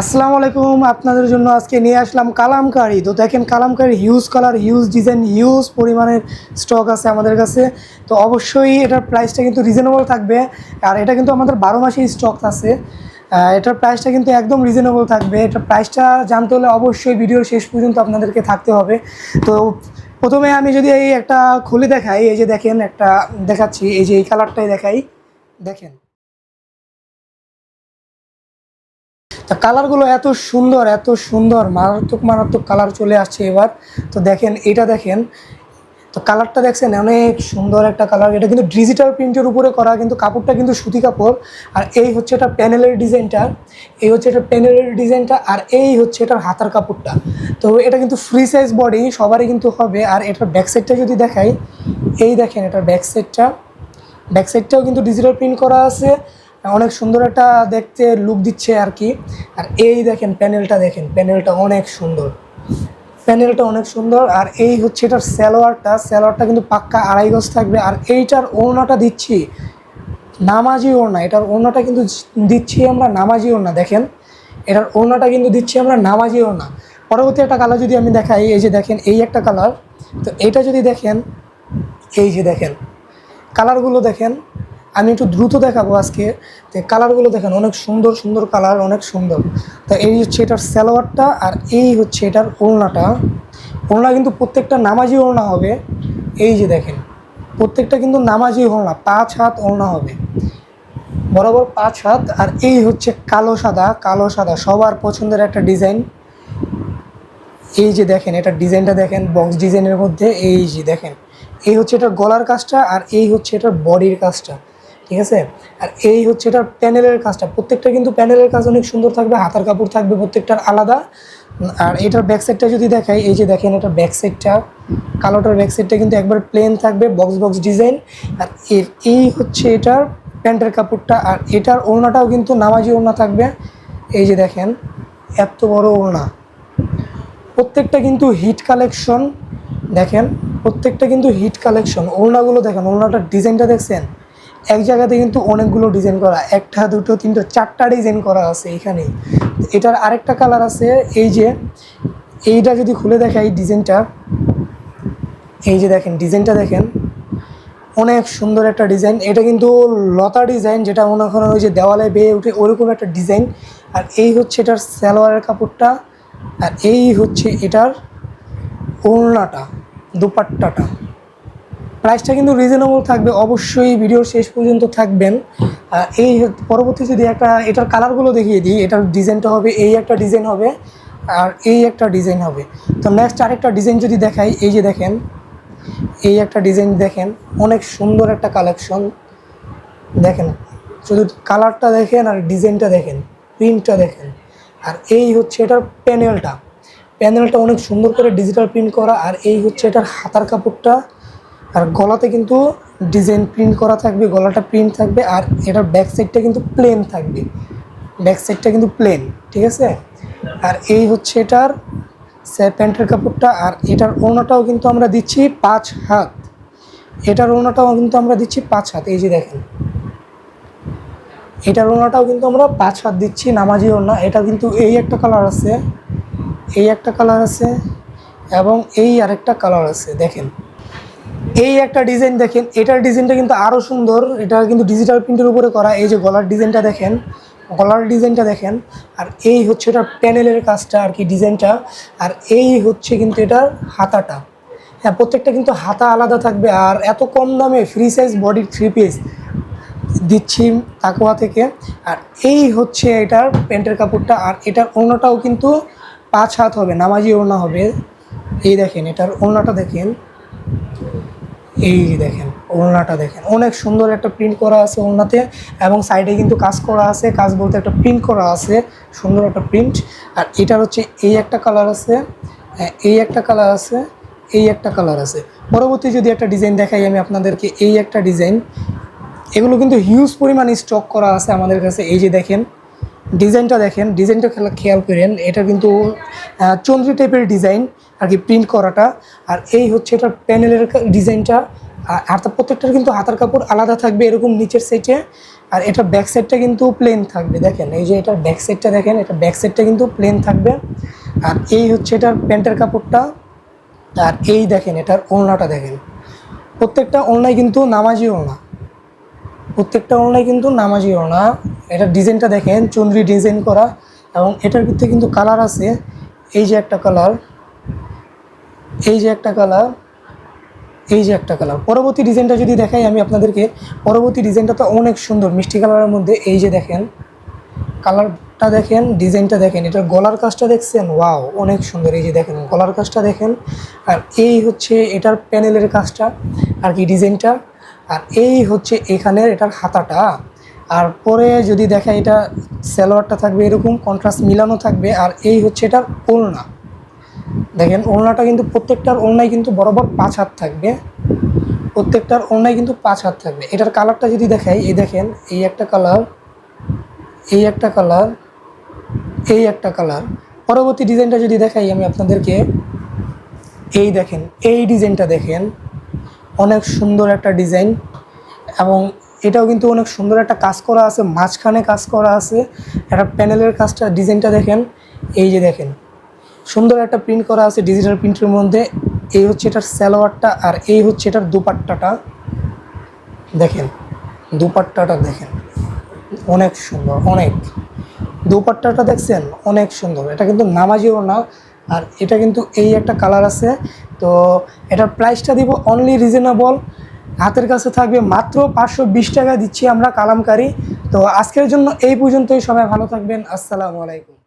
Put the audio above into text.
আসসালামু আলাইকুম, আপনাদের জন্য আজকে নিয়ে আসলাম কালামকারি। তো দেখেন Kalamkari huge colour huge design huge পরিমাণের স্টক আছে আমাদের কাছে। তো অবশ্যই এটার প্রাইসটা কিন্তু রিজনেবল থাকবে। আর এটা কিন্তু আমাদের বারো মাসেই স্টক আছে। এটার প্রাইসটা কিন্তু একদম রিজনেবল থাকবে। এটার প্রাইসটা জানতে হলে অবশ্যই ভিডিওর শেষ পর্যন্ত আপনাদেরকে থাকতে হবে। তো প্রথমে আমি যদি এই একটা খুলে দেখাই, এই যে দেখেন একটা দেখাচ্ছি, এই যে এই কালারটাই দেখাই। দেখেন। তা কালারগুলো এত সুন্দর এত সুন্দর, মারাত্মক মারাত্মক কালার চলে আসছে এবার। তো দেখেন, এটা দেখেন। তো কালারটা দেখছেন, অনেক সুন্দর একটা কালার। এটা কিন্তু ডিজিটাল প্রিন্টের উপরে করা, কিন্তু কাপড়টা কিন্তু সুতি কাপড়। আর এই হচ্ছে এটা প্যানেলের ডিজাইনটা এই হচ্ছে এটা প্যানেলের ডিজাইনটা আর এই হচ্ছে এটার হাতার কাপড়টা। তো এটা কিন্তু ফ্রি সাইজ বডি সবারই কিন্তু হবে। আর এটার ব্যাক সাইডটা যদি দেখাই, এই দেখেন এটার ব্যাক সাইডটা ব্যাক সাইডটাও কিন্তু ডিজিটাল প্রিন্ট করা আছে। অনেক সুন্দর একটা দেখতে লুক দিচ্ছে আর কি। আর এই দেখেন প্যানেলটা দেখেন প্যানেলটা অনেক সুন্দর। প্যানেলটা অনেক সুন্দর, আর এই হচ্ছে এটার স্যালোয়ারটা স্যালোয়ারটা কিন্তু পাক্কা আড়াই গজ থাকবে, আর এইটার ওড়নাটা দিচ্ছি নামাজি ওড়না। এটার ওড়নাটা কিন্তু দিচ্ছি আমরা নামাজি ওড়না, দেখেন। এটার ওড়নাটা কিন্তু দিচ্ছি আমরা নামাজি ওড়না। পরবর্তী একটা কালার যদি আমি দেখাই, এই যে দেখেন, এই একটা কালার তো এইটা যদি দেখেন, এই যে দেখেন কালারগুলো দেখেন। আমি একটু দ্রুত দেখাবো আজকে তো কালারগুলো দেখেন, অনেক সুন্দর সুন্দর কালার, অনেক সুন্দর। তো এই হচ্ছে এটার স্যালোয়ারটা আর এই হচ্ছে এটার ওড়নাটা। ওড়না কিন্তু প্রত্যেকটা নামাজি ওড়না হবে। এই যে দেখেন, প্রত্যেকটা কিন্তু নামাজি ওড়না, পাঁচ হাত ওড়না হবে। বরাবর পাঁচ হাত আর এই হচ্ছে কালো সাদা কালো সাদা, সবার পছন্দের একটা ডিজাইন। এই যে দেখেন এটা ডিজাইনটা দেখেন, বক্স ডিজাইনের মধ্যে, এই যে দেখেন, এই হচ্ছে এটার গলার কাজটা আর এই হচ্ছে এটার বডির কাজটা। ঠিক আছে? আর এই হচ্ছে এটার প্যানেলের কাজটা। প্রত্যেকটা কিন্তু প্যানেলের কাজ অনেক সুন্দর থাকবে, হাতার কাপড় থাকবে, প্রত্যেকটার আলাদা। আর এটার ব্যাক সাইডটা যদি দেখাই, এই যে দেখেন এটার ব্যাক সাইডটা কালোটার ব্যাক সাইডটা কিন্তু একবার প্লেন থাকবে বক্স বক্স ডিজাইন আর এর, এই হচ্ছে এটার প্যান্টের কাপড়টা। আর এটার ওড়নাটাও কিন্তু নামাজি ওড়না থাকবে। এই যে দেখেন, এত বড় ওড়না। প্রত্যেকটা কিন্তু হিট কালেকশন দেখেন, প্রত্যেকটা কিন্তু হিট কালেকশন ওড়নাগুলো দেখেন, ওড়নাটার ডিজাইনটা দেখছেন? এক জায়গাতে কিন্তু অনেকগুলো ডিজাইন করা, একটা, দুটো, তিনটো, চারটা ডিজাইন করা আছে এখানে। এটার আরেকটা কালার আছে, এই যে, এইটা যদি খুলে দেখা এই ডিজাইনটা এই যে দেখেন ডিজাইনটা দেখেন, অনেক সুন্দর একটা ডিজাইন এটা কিন্তু লতা ডিজাইন যেটা মনে করেন ওই যে দেওয়ালে বেয়ে উঠে ওরকম একটা ডিজাইন আর এই হচ্ছে এটার সালোয়ারের কাপড়টা, আর এই হচ্ছে এটার ওড়নাটা, দুপাট্টাটা। প্রাইসটা কিন্তু রিজনেবল থাকবে, অবশ্যই ভিডিওর শেষ পর্যন্ত থাকবেন। এই পরবর্তী যদি একটা, এটার কালারগুলো দেখিয়ে দিই, এটার ডিজাইনটা হবে, এই একটা ডিজাইন হবে, আর এই একটা ডিজাইন হবে। তো নেক্সট আরেকটা ডিজাইন যদি দেখাই, এই যে দেখেন, এই একটা ডিজাইন দেখেন, অনেক সুন্দর একটা কালেকশন দেখেন, শুধু কালারটা দেখেন আর ডিজাইনটা দেখেন প্রিন্টটা দেখেন। আর এই হচ্ছে এটার প্যানেলটা প্যানেলটা অনেক সুন্দর করে ডিজিটাল প্রিন্ট করা, আর এই হচ্ছে এটার হাতার কাপড়টা। আর গলাতে কিন্তু ডিজাইন প্রিন্ট করা থাকবে, গলাটা প্রিন্ট থাকবে, আর এটার ব্যাক সাইডটা কিন্তু প্লেন থাকবে। ব্যাক সাইডটা কিন্তু প্লেন ঠিক আছে? আর এই হচ্ছে এটার প্যান্টের কাপড়টা, আর এটার ওড়নাটাও কিন্তু আমরা দিচ্ছি পাঁচ হাত। এটার ওড়নাটাও কিন্তু আমরা দিচ্ছি পাঁচ হাত, এই যে দেখেন। এটার ওনাটাও কিন্তু আমরা পাঁচ হাত দিচ্ছি, নামাজি ওড়না। এটা কিন্তু এই একটা কালার আছে, এই একটা কালার আছে, এবং এই আরেকটা কালার আছে, দেখেন। এই একটা ডিজাইন দেখেন, এটার ডিজাইনটা কিন্তু আরও সুন্দর। এটা কিন্তু ডিজিটাল প্রিন্টের উপরে করা, এই যে গলার ডিজাইনটা দেখেন, গলার ডিজাইনটা দেখেন, আর এই হচ্ছে এটার প্যানেলের কাজটা আর কি ডিজাইনটা, আর এই হচ্ছে কিন্তু এটার হাতাটা। হ্যাঁ প্রত্যেকটা কিন্তু হাতা আলাদা থাকবে, আর এত কম দামে ফ্রি সাইজ বডির থ্রি পিস দিচ্ছি তাকুয়া থেকে। আর এই হচ্ছে এটার প্যান্টের কাপড়টা, আর এটার ওড়নাটাও কিন্তু পাঁচ হাত হবে, নামাজি ওড়না হবে। এই দেখেন, এটার ওড়নাটা দেখেন। এই দেখেন ওড়নাটা দেখেন। অনেক সুন্দর একটা প্রিন্ট করা আছে ওড়নাতে এবং সাইডে কিন্তু কাজ করা আছে। কাজ বলতে একটা প্রিন্ট করা আছে সুন্দর একটা প্রিন্ট আর এটার হচ্ছে এই একটা কালার আছে হ্যাঁ, এই একটা কালার আছে এই একটা কালার আছে। পরবর্তী যদি একটা ডিজাইন দেখাই আমি আপনাদেরকে এই একটা ডিজাইন এগুলো কিন্তু হিউজ পরিমাণ স্টক করা আছে আমাদের কাছে। এই যে দেখেন ডিজাইনটা দেখেন, ডিজাইনটা খেয়াল করেন, এটা কিন্তু চন্দ্রী টাইপের ডিজাইন, আর কি প্রিন্ট করাটা। আর এই হচ্ছে এটার প্যানেলের ডিজাইনটা। আর তার প্রত্যেকটার কিন্তু হাতার কাপড় আলাদা থাকবে এরকম নিচের সাইডে আর এটা ব্যাক সাইডটা কিন্তু প্লেন থাকবে, দেখেন। এই যে এটার ব্যাক সাইডটা দেখেন, এটা ব্যাক সাইডটা কিন্তু প্লেন থাকবে। আর এই হচ্ছে এটার প্যান্টের কাপড়টা। আর এই দেখেন, এটার ওড়নাটা দেখেন। প্রত্যেকটা ওড়নায় কিন্তু নামাজি ওড়না। প্রত্যেকটা ওড়নায় কিন্তু নামাজি ওড়না এটার ডিজাইনটা দেখেন চুনরি ডিজাইন করা এবং এটার ভিতরে কিন্তু কালার আছে। এই যে একটা কালার, এই যে একটা কালার, এই যে একটা কালার। পরবর্তী ডিজাইনটা যদি দেখাই আমি আপনাদেরকে, পরবর্তী ডিজাইনটা তো অনেক সুন্দর, মিষ্টি কালারের মধ্যে এই যে দেখেন, কালারটা দেখেন, ডিজাইনটা দেখেন, এটার গলার কাজটা দেখছেন? ওয়াও, অনেক সুন্দর, এই যে দেখেন, গলার কাজটা দেখেন। আর এই হচ্ছে এটার প্যানেলের কাজটা, আর কি ডিজাইনটা। আর এই হচ্ছে এখানের এটার হাতাটা। আর পরে যদি দেখা এটা সালোয়ারটা থাকবে এরকম কন্ট্রাস্ট মিলানো থাকবে, আর এই হচ্ছে এটার ওড়না দেখেন ওড়নাটা কিন্তু প্রত্যেকটার ওড়নায় কিন্তু বরাবর পাঁচ হাত থাকবে। প্রত্যেকটার ওড়নায় কিন্তু পাঁচ হাত থাকবে। এটার কালারটা যদি দেখাই এই দেখেন, এই একটা কালার, এই একটা কালার, এই একটা কালার। পরবর্তী ডিজাইনটা যদি দেখাই আমি আপনাদেরকে, এই দেখেন, এই ডিজাইনটা দেখেন। অনেক সুন্দর একটা ডিজাইন এবং এটাও কিন্তু অনেক সুন্দর একটা কাজ করা আছে, মাঝখানে কাজ করা আছে। একটা প্যানেলের কাজটা, ডিজাইনটা দেখেন, এই যে দেখেন। সুন্দর একটা প্রিন্ট করা আছে ডিজিটাল প্রিন্টের মধ্যে। এই হচ্ছে এটার স্যালোয়ারটা আর এই হচ্ছে এটার দুপাট্টাটা। দেখেন দুপাট্টাটা দেখেন। অনেক সুন্দর, অনেক। দুপাট্টাটা দেখছেন, অনেক সুন্দর। এটা কিন্তু নামাজিও না আর এটা কিন্তু এই একটা কালার আছে। তো এটার প্রাইসটা দিব অনলি রিজনেবল হাতের কাছে থাকবে মাত্র পাঁচশো বিশ টাকা দিচ্ছি আমরা কালামকারী। তো আজকের জন্য এই পর্যন্তই। সবাই ভালো থাকবেন। আসসালামু আলাইকুম।